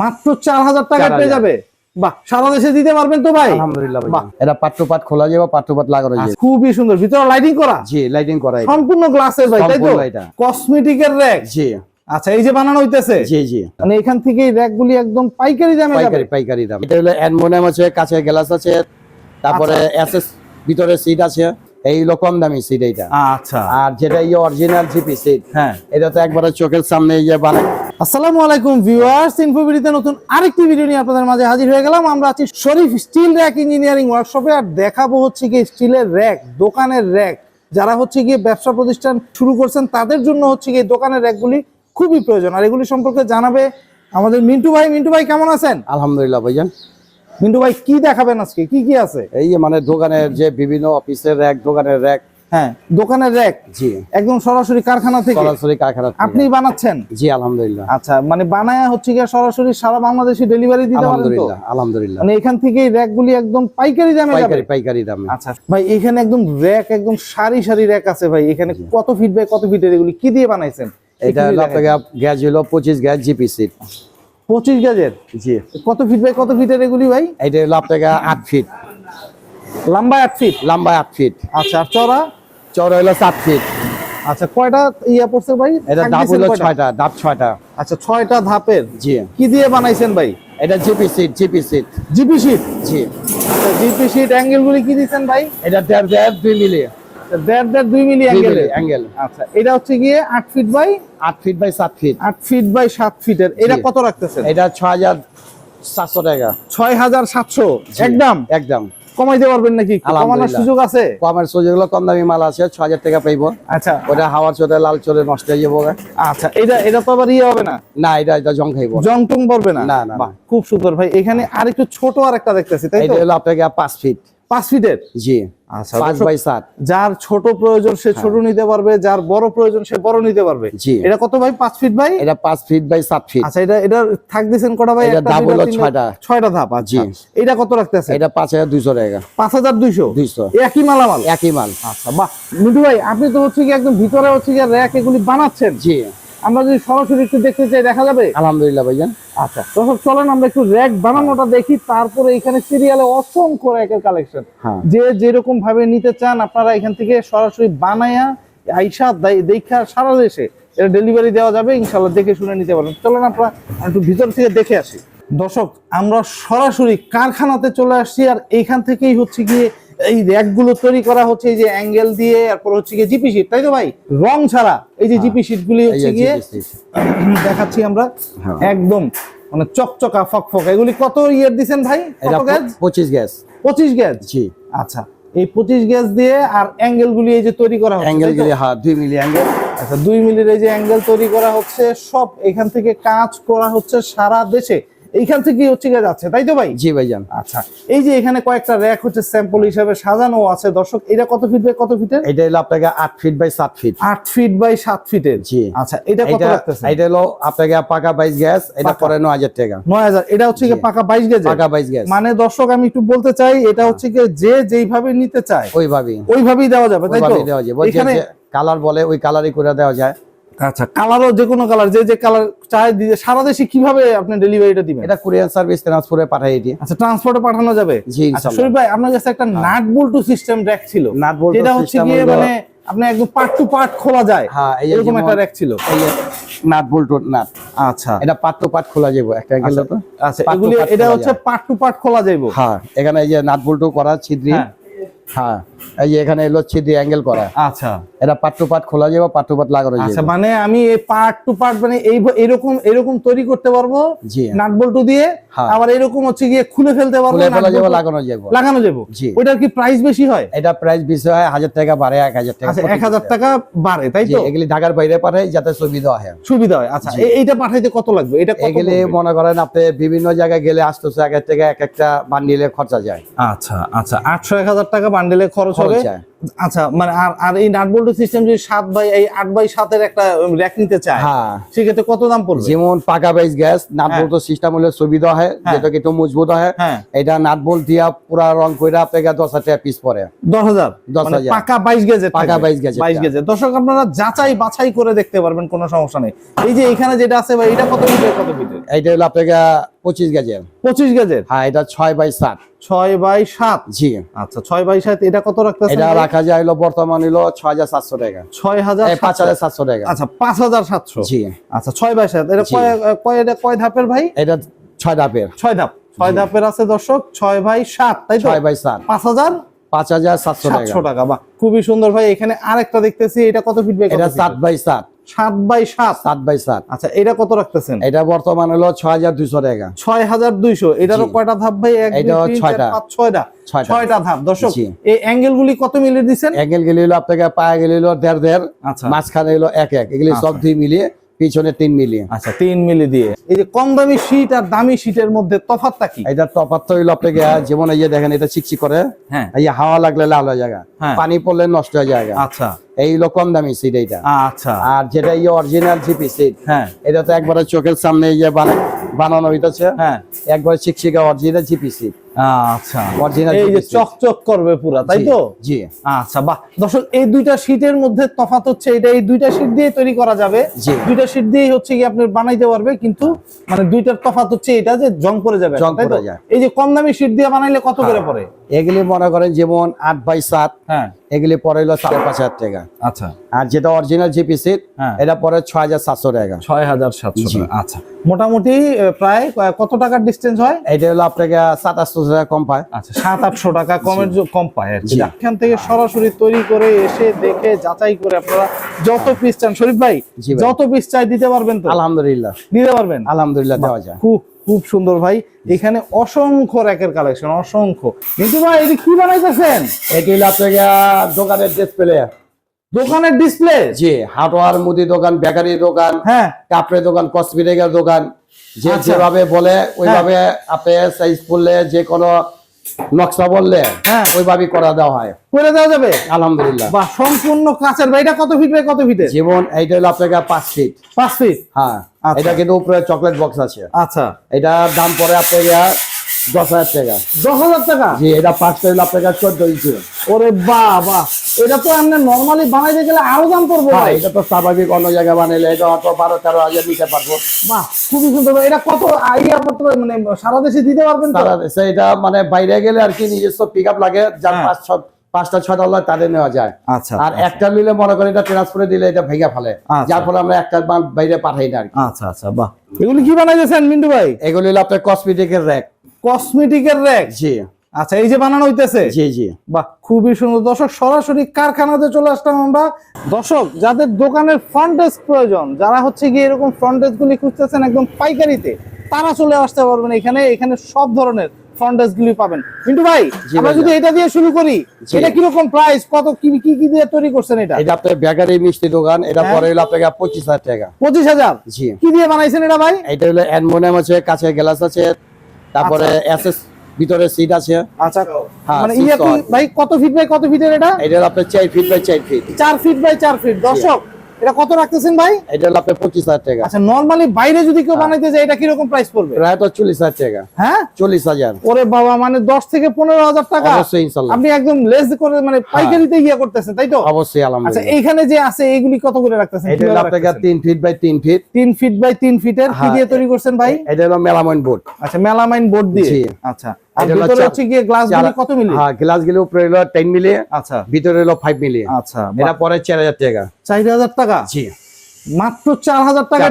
মাত্র চার হাজার টাকা পেয়ে যাবে। বাহ সারা দেশে দিতে পারবেন তো ভাই? আলহামদুলিল্লাহ এটা পাট খোলা লাগানো যাবে। খুবই সুন্দর। ভিতরে লাইটিং করা? জি লাইটিং করা সম্পূর্ণ গ্লাসের ভাই তাই তো? কসমেটিকের র্যাক জি। আচ্ছা এই যে বানানো হইতেছে? জি জি। মানে এখান থেকে এই র্যাক গুলি একদম পাইকারি দামে পাইকারি পাইকারি দাম। এটা হলো অ্যালমোনিয়াম আছে কাঁচের গ্লাস আছে তারপরে এসএস ভিতরে সিট আছে। এই হলো কম দামি সিট এইটা। আচ্ছা। আর যেটা এই অরিজিনাল জিপি সিট হ্যাঁ। এটা তো একবারে চোখের সামনে এই যে বানায়। আসসালামু আলাইকুম ভিউয়ার্স ইনফোভিডিতে নতুন আরেকটি ভিডিও নিয়ে আপনাদের মাঝে হাজির হয়ে গেলাম। আমরা আছি শরীফ স্টিল র্যাক ইঞ্জিনিয়ারিং ওয়ার্কশপে আর দেখাবো হচ্ছে কি স্টিলের র্যাক দোকানের র্যাক। যারা হচ্ছে গিয়ে ব্যবসা প্রতিষ্ঠান শুরু করছেন তাদের জন্য হচ্ছে গিয়ে দোকানের র্যাকগুলি খুবই প্রয়োজন। আর এগুলি সম্পর্কে জানাবে আমাদের মিন্টু ভাই। মিন্টু ভাই কেমন আছেন? আলহামদুলিল্লাহ ভাইজান। মিন্টু ভাই কি দেখাবেন আজকে? কি কি আছে? এই যে মানে দোকানের যে বিভিন্ন অফিসের র্যাক দোকানের র্যাক হ্যাঁ দোকানের র্যাক জি। একদম সরাসরি কারখানা থেকে? সরাসরি কারখানা আপনি বানাচ্ছেন? জি আলহামদুলিল্লাহ। আচ্ছা মানে বানায়া হচ্ছে গিয়ে সরাসরি সারা বাংলাদেশে ডেলিভারি দিতে পারেন তো? আলহামদুলিল্লাহ মানে এখান থেকে র্যাক গুলি একদম পাইকারি দামে যাবে? পাইকারি পাইকারি দামে। আচ্ছা ভাই এখানে একদম র্যাক একদম সারি সারি র্যাক আছে ভাই। এখানে কত ফিট বাই কত ফিটের এগুলি কি দিয়ে বানাইছেন? এটা আপনাকে গ্যাস হলো পঁচিশ গ্যাস জিপি সিট। পঁচিশ গেজের জি। কত ফিট বাই কত ফিটের এগুলি ভাই? এটা হলো আপনাকে আট ফিট লম্বা আট ফিট লম্বা আট ফিট আচ্ছা আর চড়া চওড়া হলো সাত ফিট আচ্ছা কয়টা ইয়া পড়ছে ভাই? এটা ধাপ হলো ছয়টা ধাপ ছয়টা। আচ্ছা ছয়টা ধাপের। জি। কি দিয়ে বানাইছেন ভাই? এটা GP sheet GP sheet GP sheet জি। আচ্ছা জিপি শিট অ্যাঙ্গেল গুলি কি ভাই? এটা দেড় দেড় দুই মিলি। দেড় দেড় দুই মিলি অ্যাঙ্গেল অ্যাঙ্গেল আচ্ছা এটা হচ্ছে গিয়ে আট ফিট বাই আট ফিট বাই সাত ফিট আট ফিট বাই সাত ফিটের এটা কত রাখতেছেন? এটা ছয় হাজার সাতশো টাকা। ছয় হাজার সাতশো। একদম? একদম। কমাইতে পারবেন নাকি? কমানোর সুযোগ আছে? কমের সুযোগ হলো কম দামি মাল আছে ছ হাজার টাকা পাইব। আচ্ছা। ওটা হাওয়ার চলে লাল চলে নষ্ট হয়ে যাব আচ্ছা এটা এটা তো আবার ইয়ে হবে না? না এটা এটা জং খাইব। জং টং পড়বে না? না, না, খুব সুন্দর। ভাই এখানে আরেকটু ছোট আর একটা দেখতেছি তাই তো? এটা হলো আপনাকে পাঁচ ফিট পাঁচ ফিটের? জি। আচ্ছা পাঁচ বাই সাত। যার ছোট প্রয়োজন সে ছোট নিতে পারবে যার বড় প্রয়োজন সে বড় নিতে পারবে। জি। এটা কত ভাই পাঁচ ফিট ভাই এটা পাঁচ ফিট বাই সাত ফিট। আচ্ছা এটা এটা থাক দিয়েছেন কটা ভাই এটার ধাপ হলো ছয়টা। ছয়টা ধাপ আচ্ছা। জি। এটা কত রাখতেছে এটা পাঁচ হাজার দুইশো টাকা। পাঁচ হাজার দুইশো? দুইশো। একই মালামাল? একই মাল। আচ্ছা বাহ। মিঠু ভাই আপনি তো হচ্ছে কি একদম ভিতরে হচ্ছে কি র্যাক এগুলি বানাচ্ছেন? জি। আমরা যদি সরাসরি একটু দেখতে চাই দেখা যাবে? আলহামদুলিল্লাহ ভাইজান। আচ্ছা দর্শক চলেন আমরা একটু র্যাক বানানোটা দেখি। তারপরে এখানে সিরিয়ালে অসংখ্য র্যাকের কালেকশন যে যেরকম ভাবে নিতে চান আপনারা এখান থেকে সরাসরি বানায়া আইসা দেখা সারা দেশে এটা ডেলিভারি দেওয়া যাবে। ইনশাল্লাহ দেখে শুনে নিতে পারেন চলেন আপনারা একটু ভিতর থেকে দেখে আসি। দর্শক আমরা সরাসরি কারখানাতে চলে আসছি। আর এইখান থেকেই হচ্ছে গিয়ে এই র্যাকগুলো তৈরি করা হচ্ছে এই যে অ্যাঙ্গেল দিয়ে তারপর হচ্ছে গিয়ে জিপি শিট তাই তো ভাই? রং ছাড়া এই যে জিপি শিটগুলি গুলি হচ্ছে গিয়ে দেখাচ্ছি আমরা হ্যাঁ। একদম মানে চকচকা ফকফকা। এগুলি কত ইয়ের দিছেন ভাই? কত গ্যাস পঁচিশ গ্যাস পঁচিশ গ্যাস জি। আচ্ছা এই পঁচিশ গ্যাস দিয়ে আর অ্যাঙ্গেল গুলি এই যে তৈরি করা হচ্ছে অ্যাঙ্গেল তো? হ্যাঁ দুই মিলি অ্যাঙ্গেল। আচ্ছা দুই মিলির এই যে অ্যাঙ্গেল তৈরি করা হচ্ছে সব এখান থেকে কাজ করা হচ্ছে সারা দেশে। এইখান থেকেই হচ্ছে গিয়ে যাচ্ছে তাই তো ভাই? জি ভাইজান। আচ্ছা এই যে এখানে কয়েকটা র্যাক হচ্ছে স্যাম্পল হিসাবে সাজানো আছে। দর্শক এটা কত ফিট বাই কত ফিটের এটা হলো আপনাকে আট ফিট বাই সাত ফিট আট ফিট বাই সাত ফিটের জি। আচ্ছা এটা কত এটা রাখতেছে এটা হলো আপনাকে পাকা বাইশ গ্যাস এটা পরে নয় হাজার টাকা। নয় হাজার এটা হচ্ছে গিয়ে পাকা বাইশ গ্যাস পাকা বাইশ গ্যাস। মানে দর্শক আমি একটু বলতে চাই এটা হচ্ছে কি যে যেইভাবে নিতে চায় ওইভাবেই। ওইভাবেই দেওয়া যাবে তাই তো? ওইভাবেই দেওয়া বলছে এখানে কালার বলে ওই কালারই করে দেওয়া যায়। আচ্ছা কালারও যে কোনো কালার যে যে কালার চাই দিয়ে সারা দেশে কীভাবে আপনি ডেলিভারিটা দিবেন? এটা কুরিয়ার সার্ভিস ট্রান্সফারে পাঠাই এটি আচ্ছা ট্রান্সপোর্টে পাঠানো যাবে? জি, আচ্ছা শরীফ ভাই আপনার কাছে একটা নাট বল্টু সিস্টেম র‍্যাক ছিল। নাট বল্টু যেটা হচ্ছে গিয়ে মানে আপনি একদম পার্ট টু পার্ট খোলা যায়। হ্যাঁ এরকম একটা র‍্যাক ছিল। Nut bolt nut. আচ্ছা। এটা পাট টু পার্ট খোলা যাবে একটা গেল তো আচ্ছা part এগুলি এটা হচ্ছে পার্ট টু পার্ট খোলা যাইবো। হ্যাঁ এখানে এই যে নাট বল্টু করা ছিদ্রি। হ্যাঁ। এই যে এখানে এলো ছিদ্রি অ্যাঙ্গেল করা। আচ্ছা। এটা পাট টু পাট খোলা যাবে পাট টু পাট লাগানো আচ্ছা মানে আমি এই পার্ট টু পার্ট মানে এই এরকম এরকম তৈরি করতে পারব নাট বল্টু দিয়ে হ্যাঁ। আবার এরকম হচ্ছে গিয়ে খুলে ফেলতে পারব খুলে যাবে লাগানো যাবে। লাগানো যাব। জি। ওইটার কি প্রাইস বেশি হয়? এটা প্রাইস বেশি হয় হাজার টাকা বাড়ে এক হাজার টাকা আচ্ছা প্রতি এক হাজার পিসে। টাকা বাড়ে তাই তো? এগুলি ঢাকার বাইরে পাঠায় যাতে সুবিধা হয়। সুবিধা হয় আচ্ছা এইটা পাঠাইতে কত লাগবে? এটা কত এগুলি মনে করেন আপনি বিভিন্ন জায়গায় গেলে আসতেছে এক এক টাকা এক একটা বান্ডিলে খরচা যায়। আচ্ছা আচ্ছা আটশো এক হাজার টাকা বান্ডেলে খরচ হবে। আচ্ছা মানে আর আর এই নাট বল্টু সিস্টেম যদি সাত বাই এই আট বাই সাতের একটা র্যাক নিতে চায় হ্যাঁ। সেক্ষেত্রে কত দাম পড়বে? যেমন পাকা গ্যাস নাট হ্যাঁ। বল্ট সিস্টেম হলে সুবিধা হয় হ্যাঁ। যেটা একটু মজবুত হয় এটা নাট বল্ট দিয়া পুরা রং কইরা দশ হাজার পিস পরে দশ হাজার? দশ মানে হাজার। পাকা বাইশ পাকা 22 গেজের বাইশ টা। দর্শক আপনারা যাচাই বাছাই করে দেখতে পারবেন কোনো সমস্যা নেই। এই যে এখানে যেটা আছে ভাই এটা কত কত হলো আপনাকে পঁচিশ গেজের। পঁচিশ গেজের? হ্যাঁ এটা ছয় বাই সাত। ছয় বাই সাত? জি। আচ্ছা ছয় বাই সাত এটা কত রাখতে এটা হলো বর্তমান হলো ছয় হাজার সাতশো টাকা। ছয় হাজার পাঁচ সাতশো। হাজার সাতশো টাকা। আচ্ছা পাঁচ হাজার সাতশো? জি। আচ্ছা ছয় বাই সাত। এটা। কয় এটা কয় ধাপের ভাই? এটা ছয় ধাপের। ছয় ধাপ। ছয় ধাপের আছে দর্শক ছয় বাই সাত তাই ছয় বাই সাত। পাঁচ হাজার? পাঁচ হাজার সাতশো টাকা। বা খুবই সুন্দর ভাই। এখানে আরেকটা দেখতেছি এটা কত ফিট এটা সাত বাই সাত। সাত বাই সাত। সাত বাই সাত। আচ্ছা এটা কত রাখতেছেন? এটা বর্তমান হলো ছয় হাজার দুইশো টাকা। ছয় হাজার দুইশো। এটারও কয়টা ধাপ ভাই? চার, ছয়টা। ছয়টা? ছয়টা। ছয়টা ধাপ। দর্শক এই অ্যাঙ্গেল গুলি কত মিলিয়ে দিচ্ছেন? অ্যাঙ্গেল গেলে হলো আপনাকে পায়ে গেলে হলো দেড় দেড়। আচ্ছা। মাঝখানে হলো এক এক। এগুলি সব দুই মিলিয়ে পিছনে তিন মিলি আচ্ছা তিন মিলি দিয়ে। এই যে কম দামি শীট আর দামি শীটের মধ্যে তফাৎটা কি? এটা তফাৎ তো হইল আপনাকে যেমন এই যে দেখেন এটা চিকচিক করে। হ্যাঁ। এই হাওয়া লাগলে লাল হয়ে যায় হ্যাঁ। পানি পড়লে নষ্ট হয়ে যায় আচ্ছা। এই হলো কম দামি সিট এইটা। আচ্ছা। আর যেটা এই অরিজিনাল জিপি সিট হ্যাঁ। এটা তো একবারে চোখের সামনে এই যে বানানো হইতেছে। হ্যাঁ। একবারে চিকচিকা অরিজিনাল জিপি সিট আচ্ছা। এই যে চকচক করবে পুরা তাই তো? জি। আচ্ছা বাহ। দর্শক এই দুইটা শীটের মধ্যে তফাত হচ্ছে এটা এই দুইটা শীট দিয়ে তৈরি করা যাবে। দুইটা শীট দিয়েই হচ্ছে কি আপনি বানাইতে পারবে কিন্তু মানে দুইটার তফাত হচ্ছে এটা যে জং পড়ে যাবে জং পড়ে যায়। এই যে কম দামি শীট দিয়ে বানাইলে কত করে পড়ে? এগুলি মনে করেন যেমন আট বাই সাত হ্যাঁ। এগুলি পরে হলো সাড়ে পাঁচ হাজার টাকা। আচ্ছা। আর যেটা অরিজিনাল জিপি সিট হ্যাঁ। এটা পরে ছয় হাজার সাতশো টাকা। ছয় হাজার সাতশো আচ্ছা। মোটামুটি প্রায় কত টাকার ডিস্টেন্স হয়? এটা হলো আপনাকে সাতাশশো টাকা কম পায়। আচ্ছা সাত আটশো টাকা কমের কম পায় আর কি। এখান থেকে সরাসরি তৈরি করে এসে দেখে যাচাই করে আপনারা যত পিস চান শরীফ ভাই ভাই। যত পিস চাই দিতে পারবেন তো? আলহামদুলিল্লাহ। দিতে পারবেন? আলহামদুলিল্লাহ দেওয়া যায়। খুব খুব সুন্দর ভাই। এখানে অসংখ্য র্যাকের কালেকশন অসংখ্য। কিন্তু ভাই এটি কি বানাইতেছেন? এটি হলো আপনাকে দোকানের ডিসপ্লে দোকানের ডিসপ্লে জি হার্ডওয়ার মুদি দোকান বেকারি দোকান হ্যাঁ। কাপড়ের দোকান কসমেটিকের দোকান। যে আচ্ছা। যেভাবে বলে ওইভাবে আপনি সাইজ করলে যে কোনো নকশা বললে হ্যাঁ। ওইভাবেই করা দেওয়া হয়। করে দেওয়া যাবে? আলহামদুলিল্লাহ। বা সম্পূর্ণ কাঁচের। ভাই এটা কত ফিট বাই কত ফিটের যেমন এইটা হলো আপনাকে পাঁচ ফিট পাঁচ ফিট হ্যাঁ। এটা কিন্তু উপরে চকলেট বক্স আছে। আচ্ছা। এটার দাম আপনাকে দশ হাজার টাকা। দশ হাজার টাকা? জি এটা পাঁচটা হলো আপনাকে চোদ্দ ইঞ্চি। ওরে এটা তো আপনি নর্মালি বানাইতে গেলে আরও দাম পড়বে। এটা তো স্বাভাবিক অন্য জায়গায় বানাইলে এটা হয়তো বারো তেরো হাজার নিতে পারব। বাহ খুবই সুন্দর। এটা কত আইডিয়া করতে? মানে সারা দেশে দিতে পারবেন তো? তারা সেটা মানে বাইরে গেলে আর কি নিজস্ব পিক আপ লাগে যার হ্যাঁ। পাঁচ ছ পাঁচটা ছটা হলে তাদের নেওয়া যায়। আচ্ছা আর একটা নিলে মনে করেন এটা ট্রান্সফারে দিলে এটা ভেঙে ফেলে। আচ্ছা। যার ফলে আমরা একটা মাল বাইরে পাঠাই না আচ্ছা আচ্ছা বাহ। এগুলি কি বানাইতেছেন মিন্টু ভাই? এগুলি হলো আপনার কসমেটিকের র্যাক কসমেটিকের র্যাক জি। আচ্ছা এই যে বানানো হইতেছে? জি জি। বাহ খুবই সুন্দর। দর্শক সরাসরি কারখানাতে চলে আসলাম আমরা। দর্শক যাদের দোকানের ফ্রন্ট ডেস্ক প্রয়োজন যারা হচ্ছে গিয়ে এরকম ফ্রন্ট ডেস্ক গুলি খুঁজতেছেন একদম পাইকারিতে তারা চলে আসতে পারবেন এখানে। এখানে সব ধরনের ডেস্ক গুলি পাবেন। কিন্তু ভাই আমরা যদি এটা দিয়ে শুরু করি। এটা কীরকম প্রাইস কত কি কি কি দিয়ে তৈরি করছেন এটা? এটা আপনার বেকারি মিষ্টি দোকান এটা হ্যাঁ। পরে হলো আপনাকে পঁচিশ হাজার টাকা। পঁচিশ হাজার? জি। কি দিয়ে বানাইছেন এটা ভাই? এটা হলো অ্যানমোনিয়াম আছে কাছে গ্লাস আছে তারপরে এসএস ভিতরে সিট আছে। আচ্ছা। হ্যাঁ, মানে ইয়া ভাই কত ফিট বাই কত ফিটের এটা? এটা আপনার চার ফিট বাই চার ফিট চার ফিট বাই চার ফিট দর্শক এটা কত রাখতেছেন ভাই? এটা আপনার পঁচিশ হাজার টাকা। আচ্ছা নরমালি বাইরে যদি হ্যাঁ। কেউ বানাইতে যায় এটা কীরকম প্রাইস পড়বে? প্রায় তো চল্লিশ হাজার টাকা। হ্যাঁ? চল্লিশ হাজার। ওরে বাবা মানে দশ থেকে পনেরো হাজার টাকা। অবশ্যই ইনশাল্লাহ। আপনি একদম লেস করে মানে পাইকারিতে ইয়ে করতেছেন তাই তো? অবশ্যই আচ্ছা আলহামদুলিল্লাহ এইখানে যে আছে এইগুলি কত করে রাখতেছেন? এটা কীভাবে তিন ফিট বাই তিন ফিট তিন ফিট বাই তিন ফিটের কি হ্যাঁ। দিয়ে তৈরি করছেন ভাই? এটা হলো মেলামাইন বোর্ড আচ্ছা মেলামাইন বোর্ড দিয়ে। আচ্ছা ভিতরে হচ্ছে গিয়ে গ্লাস গুলি কত মিলি? হ্যাঁ গ্লাসগুলো উপরে হলো টেন মিলি আচ্ছা। ভিতরে হলো ফাইভ মিলি। আচ্ছা এটা পরে টাকা। জি। মাত্র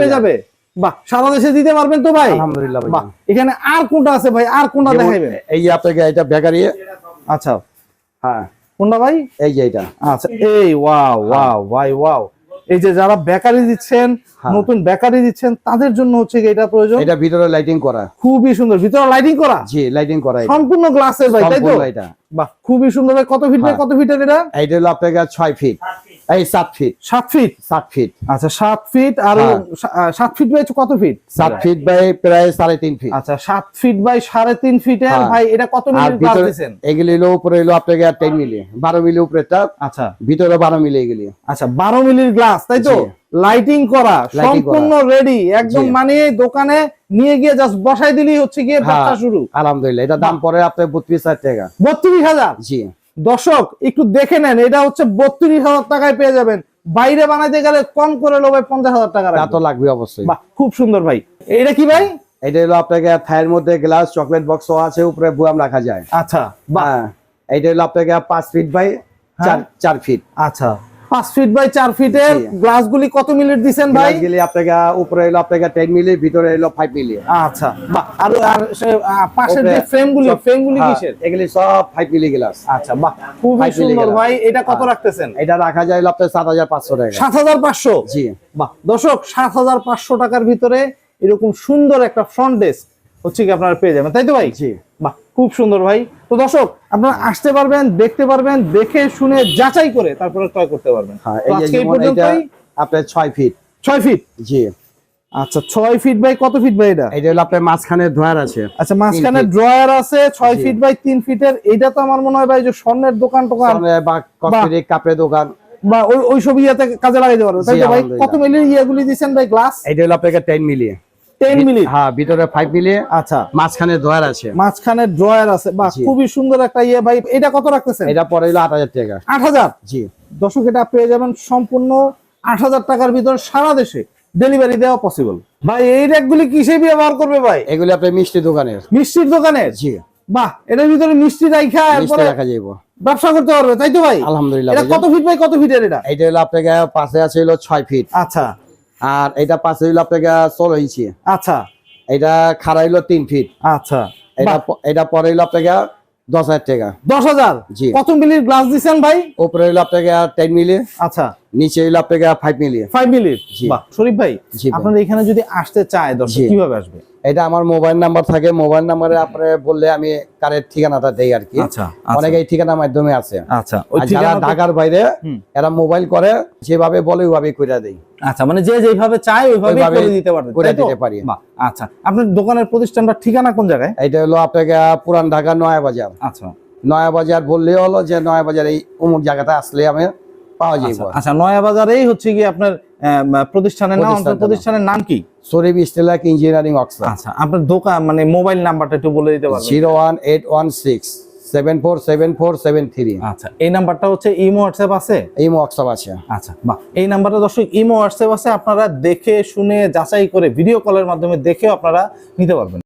পেয়ে যাবে? বাহ সারা দেশে দিতে পারবেন তো ভাই? আলহামদুলিল্লাহ ভাই। এখানে আর কোনটা আছে ভাই? আর কোনটা যেমন এই যে আপনাকে এটা বেকারি আচ্ছা। হ্যাঁ। কোনটা ভাই? এই যে এটা। আচ্ছা এই ওয়াও ওয়াও ভাই ওয়াও। এই যে যারা বেকারি দিচ্ছেন হ্যাঁ। নতুন বেকারি দিচ্ছেন তাদের জন্য হচ্ছে এটা প্রয়োজন? এটা ভিতরে লাইটিং করা। খুবই সুন্দর। ভিতরে লাইটিং করা? জি লাইটিং করা সম্পূর্ণ গ্লাসের ভাই তাই তো? এটা। বাহ খুবই সুন্দর কত ফিট হ্যাঁ। কত ফিটের এটা? এটা হলো আপনার 6 ফিট এই সাত ফিট সাত ফিট সাত ফিট আচ্ছা সাত ফিট আর হ্যাঁ। সাত ফিট বাই কত ফিট সাত ফিট বাই প্রায় সাড়ে তিন ফিট আচ্ছা সাত ফিট বাই সাড়ে তিন ফিটের হ্যাঁ। ভাই এটা কত আর দিচ্ছেন এগুলি হলো উপরে হলো আপনাকে টেন মিলি। বারো মিলি উপরেটা আচ্ছা। ভিতরে বারো মিলি এগুলি। আচ্ছা বারো মিলির গ্লাস তাই তো? লাইটিং করা সম্পূর্ণ রেডি একদম মানে দোকানে নিয়ে গিয়ে জাস্ট বসাই দিলেই হচ্ছে গিয়ে হ্যাঁ। ব্যবসা শুরু। আলহামদুলিল্লাহ। এটা দাম পরে আপনার বত্রিশ হাজার টাকা। বত্রিশ হাজার? জি। দর্শক একটু দেখে নেন এটা হচ্ছে বত্রিশ হাজার টাকায় পেয়ে যাবেন। বাইরে বানাইতে গেলে কম করে লো ভাই পঞ্চাশ হাজার টাকা তা তো লাগবে অবশ্যই। বাহ খুব সুন্দর ভাই। এটা কি ভাই? এটা হলো আপনাকে থায়ের মধ্যে গ্লাস চকলেট বক্স আছে উপরে বুয়াম রাখা যায়। আচ্ছা হ্যাঁ এইটা হলো আপনাকে পাঁচ ফিট ভাই চার চার ফিট আচ্ছা। পাঁচ ফিট বাই চার ফিটের জি। গ্লাসগুলি কত মিলির দিছেন ভাই? গেলে আপনাকে উপরে হলো আপনাকে টেন মিলি ভিতরে হলো ফাইভ মিলি আচ্ছা। আর আর পাশের যে ফ্রেমগুলি ফ্রেমগুলি হ্যাঁ, কিসের? এগুলি সব ফাইভ মিলি গ্লাস আচ্ছা বাহ সুন্দর ভাই। এটা কত হ্যাঁ। রাখতেছেন? এটা রাখা যায় হলো আপনার সাত হাজার পাঁচশো টাকা। সাত হাজার পাঁচশো? জি। বাহ দর্শক টাকার ভিতরে এরকম সুন্দর একটা ফ্রন্ট ডেস্ক হচ্ছে কি আপনারা পেয়ে যাবেন। তাই তো ভাই? জি। বাহ খুব সুন্দর ভাই। তো দর্শক আপনারা হ্যাঁ। আসতে পারবেন দেখতে পারবেন দেখে শুনে যাচাই করে তারপরে ক্রয় করতে পারবেন। হ্যাঁ, আপনার ছয় ফিট ছয় ফিট জি। আচ্ছা ছয় ফিট বাই কত ফিট বাই এটা? এটা হলো আপনার মাঝখানে ড্রয়ার আছে। আচ্ছা মাঝখানে ড্রয়ার আছে ছয় ফিট বাই তিন ফিটের এটা তো আমার মনে হয় ভাই যে স্বর্ণের দোকান টোকান বা কসমেটিক কাপড়ের দোকান। বা ওই ওই সব ইয়াতে কাজে লাগাইতে পারবে। তাই ভাই কত মিলি ইয়াগুলি দিচ্ছেন ভাই গ্লাস এটা হলো আপনাকে টেন মিলিয়ে। 10 হ্যাঁ ভিতরে 5 মিলি। আচ্ছা। মাঝখানে ড্রয়ার আছে। মাঝখানে ড্রয়ার আছে। বাহ খুবই সুন্দর একটা ইয়ে ভাই। এটা কত রাখতেছেন? এটা 8000 টাকা। 8000 জি। দর্শক এটা পেয়ে যাবেন সম্পূর্ণ 8000 টাকার ভিতরে সারা দেশে ডেলিভারি দেওয়া পসিবল ভাই এই র্যাকগুলি কিসে ব্যবহার করবে ভাই? এগুলি আপনি মিষ্টি দোকানের। মিষ্টির দোকানে জি। বাহ এটার ভিতরে মিষ্টি রাখা এরপরে রাখা যাইবো। ব্যবসা করতে পারবে তাই তো ভাই? আলহামদুলিল্লাহ। এটা কত ফিট ভাই? কত ফিটের এটা? এটা হলো আপনাকে পাশে আছে হলো 6 ফিট আচ্ছা। আর এটা পাশে হইল আপনাকে ষোলো ইঞ্চি। আচ্ছা। এটা খাড়া হলো তিন ফিট আচ্ছা। এটা এটা পরে হইল আপনাকে দশ হাজার টাকা। দশ হাজার? কত মিলির গ্লাস দিচ্ছেন ভাই? উপরে হলো আপনাকে টেন মিলি। আচ্ছা। নিচে হলো আপনাকে ফাইভ মিলি। ফাইভ মিলির শরীফ ভাই আপনারা এখানে যদি আসতে চায় দর্শক কীভাবে আসবে? এটা আমার মোবাইল নাম্বার থাকে। মোবাইল নাম্বারে আপনি বললে আমি কারের ঠিকানাটা দেই আর কি। আচ্ছা, অনেকে এই ঠিকানার মাধ্যমে আছে। আচ্ছা যারা ঢাকার বাইরে এরা মোবাইল করে যেভাবে বলে ওইভাবে কইরা দেই। আচ্ছা মানে যে যেভাবে চায় ওইভাবে করে দিতে করে দিতে পারি। আচ্ছা আপনার দোকানের প্রতিষ্ঠানটা ঠিকানা কোন জায়গায়? এটা হলো আপনাকে পুরান ঢাকা নয়া বাজার। আচ্ছা। নয়া বাজার বললে হলো যে নয়া বাজার এই অমুক জায়গাটা আসলে আমি পাওয়া যাইব। আচ্ছা, আচ্ছা নয়া বাজারেই হচ্ছে কি আপনার প্রতিষ্ঠানের নাম আপনার প্রতিষ্ঠানের নাম কি? শরীফ স্টেলাক ইঞ্জিনিয়ারিং অক্সফোর্ড। আচ্ছা আপনার দোকান মানে মোবাইল নাম্বারটা একটু বলে দিতে পারবেন। Zero one eight one six. Seven four seven four seven three আচ্ছা এই নাম্বারটা হচ্ছে ইমো আছে? আচ্ছা বাহ। এই নাম্বারটা দর্শক ইমো হোয়াটসঅ্যাপ আছে আপনারা দেখে শুনে যাচাই করে ভিডিও কলের মাধ্যমে দেখেও আপনারা নিতে পারবেন।